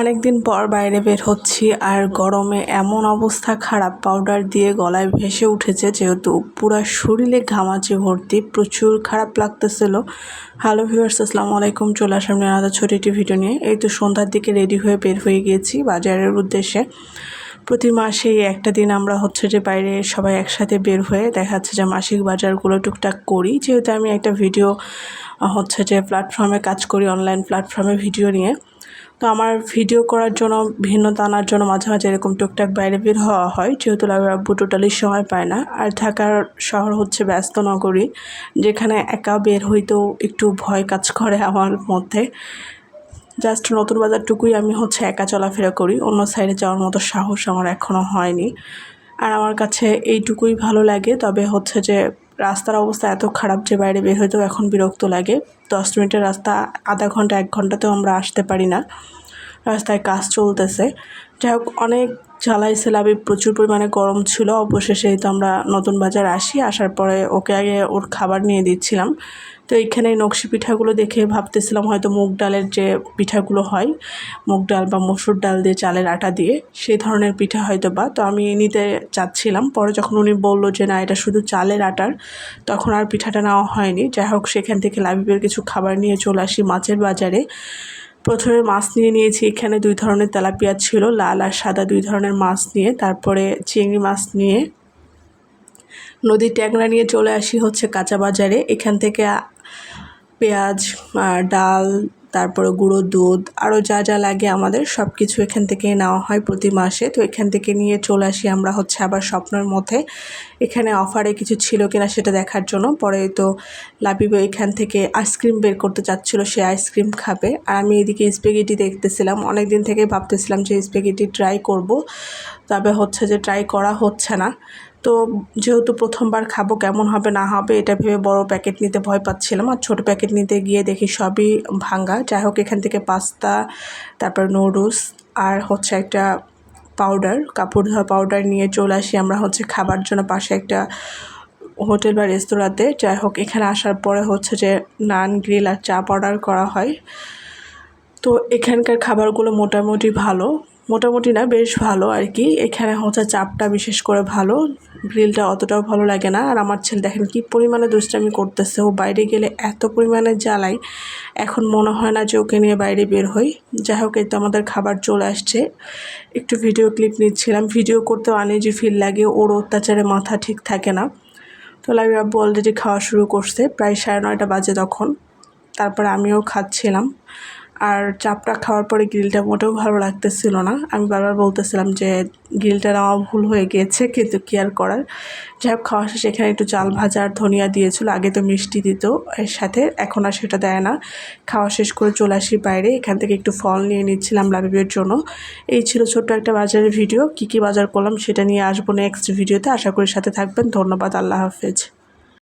অনেকদিন পর বাইরে বের হচ্ছি আর গরমে এমন অবস্থা খারাপ পাউডার দিয়ে গলায় ভেসে উঠেছে যেহেতু পুরো শরীরে ঘামাচি ভর্তি, প্রচুর খারাপ লাগতেছিল। হ্যালো ভিউয়ার্স আসসালামু আলাইকুম, চলে আসলাম আলাদা ছোট একটি ভিডিও নিয়ে। এই তো সন্ধ্যার দিকে রেডি হয়ে বের হয়ে গিয়েছি বাজারের উদ্দেশ্যে। প্রতি মাসে একটা দিন আমরা হচ্ছে যে বাইরে সবাই একসাথে বের হয়ে দেখা যাচ্ছে যে মাসিক বাজারগুলো টুকটাক করি। যেহেতু আমি একটা ভিডিও হচ্ছে যে প্ল্যাটফর্মে কাজ করি অনলাইন প্ল্যাটফর্মে ভিডিও নিয়ে। তো আমার ভিডিও করার জন্য ভিন্নতা আনার জন্য মাঝে মাঝে এরকম টুকটাক বাইরে বের হওয়া হয়, যেহেতু লাভের আব্বু টোটালি সময় পায় না। আর ঢাকার শহর হচ্ছে ব্যস্ত নগরী, যেখানে একা বের হইতেও একটু ভয় কাজ করে আমার মধ্যে। জাস্ট নতুন বাজারটুকুই আমি হচ্ছে একা চলাফেরা করি, অন্য সাইডে যাওয়ার মতো সাহস আমার এখনও হয়নি। আর আমার কাছে এইটুকুই ভালো লাগে, তবে হচ্ছে যে রাস্তার অবস্থা এত খারাপ যে বাইরে বের হইতেও এখন বিরক্ত লাগে। দশ মিনিটের রাস্তা, আধা ঘণ্টা, এক ঘন্টাতেও আমরা আসতে পারি না। রাস্তায় কাজ চলতেছে। যাই হোক, অনেক জ্বালাইছে লাভে প্রচুর পরিমাণে গরম ছিল। অবশেষে তো আমরা নতুন বাজার আসি, আসার পরে ওকে আগে ওর খাবার নিয়ে দিচ্ছিলাম। তো এইখানে নকশি পিঠাগুলো দেখে ভাবতেছিলাম হয়তো মুগ ডালের যে পিঠাগুলো হয়, মুগ ডাল বা মসুর ডাল দিয়ে চালের আটা দিয়ে, সেই ধরনের পিঠা হয়তো বা। তো আমি নিতে চাচ্ছিলাম। পরে যখন উনি বলল যে, না, এটা শুধু চালের আটার তখন আর পিঠাটা নেওয়া হয়নি। যাই হোক, সেখান থেকে লাবিবের কিছু খাবার নিয়ে চলে আসি মাছের বাজারে। প্রথমে মাছ নিয়ে নিয়েছি, এখানে দুই ধরনের তেলাপিয়া ছিল, লাল আর সাদা দুই ধরনের মাছ নিয়ে, তারপরে চিংড়ি মাছ নিয়ে নদীর ট্যাংরা নিয়ে চলে আসি হচ্ছে কাঁচা বাজারে। এখান থেকে পেঁয়াজ ডাল তারপরে গুঁড়ো দুধ আরও যা যা লাগে আমাদের সব কিছু এখান থেকে নেওয়া হয় প্রতি মাসে। তো এখান থেকে নিয়ে চলে আসি আমরা হচ্ছে আবার স্বপ্নের মধ্যে। এখানে অফারে কিছু ছিল কিনা সেটা দেখার জন্য। পরে তো লাবিব এখান থেকে আইসক্রিম বের করতে চাচ্ছিল, সে আইসক্রিম খাবে। আর আমি এদিকে স্পেগেটি দেখতেছিলাম। অনেক দিন থেকে ভাবতেছিলাম যে স্পেগেটি ট্রাই করব। তবে হচ্ছে যে ট্রাই করা হচ্ছে না। তো যেহেতু প্রথমবার খাব, কেমন হবে, না হবে, এটা ভেবে বড় প্যাকেট নিতে ভয় পাচ্ছিলাম। আর ছোটো প্যাকেট নিতে গিয়ে দেখি সবই ভাঙ্গা। যাই হোক, এখান থেকে পাস্তা তারপর নুডলস আর হচ্ছে একটা পাউডার কাপড় ধোয়া পাউডার নিয়ে চলে আসি আমরা হচ্ছে খাবার জন্য পাশে একটা হোটেল বা রেস্তোরাঁতে। যাই হোক, এখানে আসার পরে হচ্ছে যে নান গ্রিল আর চাপ অর্ডার করা হয়। তো এখানকার খাবারগুলো মোটামুটি ভালো। মোটামুটি না, বেশ ভালো আর কি এখানে হচ্ছে চাপটা বিশেষ করে ভালো। গ্রিলটা অতটাও ভালো লাগে না। আর আমার ছেলে দেখেন কি পরিমাণে দুষ্টামি করতেছে। ও বাইরে গেলে এত পরিমাণে জ্বালাই এখন মনে হয় না যে ওকে নিয়ে বাইরে বের হই। যাই হোক, এই তো আমাদের খাবার চলে আসছে। একটু ভিডিও ক্লিপ নিচ্ছিলাম। ভিডিও করতে আনিজি ফিল লাগে। ওর অত্যাচারে মাথা ঠিক থাকে না। তো লাগে আব্বু অলরেডি খাওয়া শুরু করছে। প্রায় সাড়ে নয়টা বাজে তখন। তারপর আমিও খাচ্ছিলাম। আর চাপটা খাওয়ার পরে গ্রিলটা মোটেও ভালো লাগতেছিল না। আমি বারবার বলতেছিলাম যে গ্রিলটা নেওয়া ভুল হয়ে গিয়েছে কিন্তু কি আর করার? যাই হোক, খাওয়া শেষে এখানে একটু চাল ভাজা আর ধনিয়া দিয়েছিল, আগে তো মিষ্টি দিত, এর সাথে এখন আর সেটা দেয় না। খাওয়া শেষ করে চলে আসি বাইরে, এখান থেকে একটু ফল নিয়ে নিচ্ছিলাম লাবিবের জন্য। এই ছিল ছোট্ট একটা বাজারের ভিডিও, কি কি বাজার করলাম সেটা নিয়ে আসব নেক্সট ভিডিওতে আশা করি সাথে থাকবেন, ধন্যবাদ, আল্লাহ হাফেজ।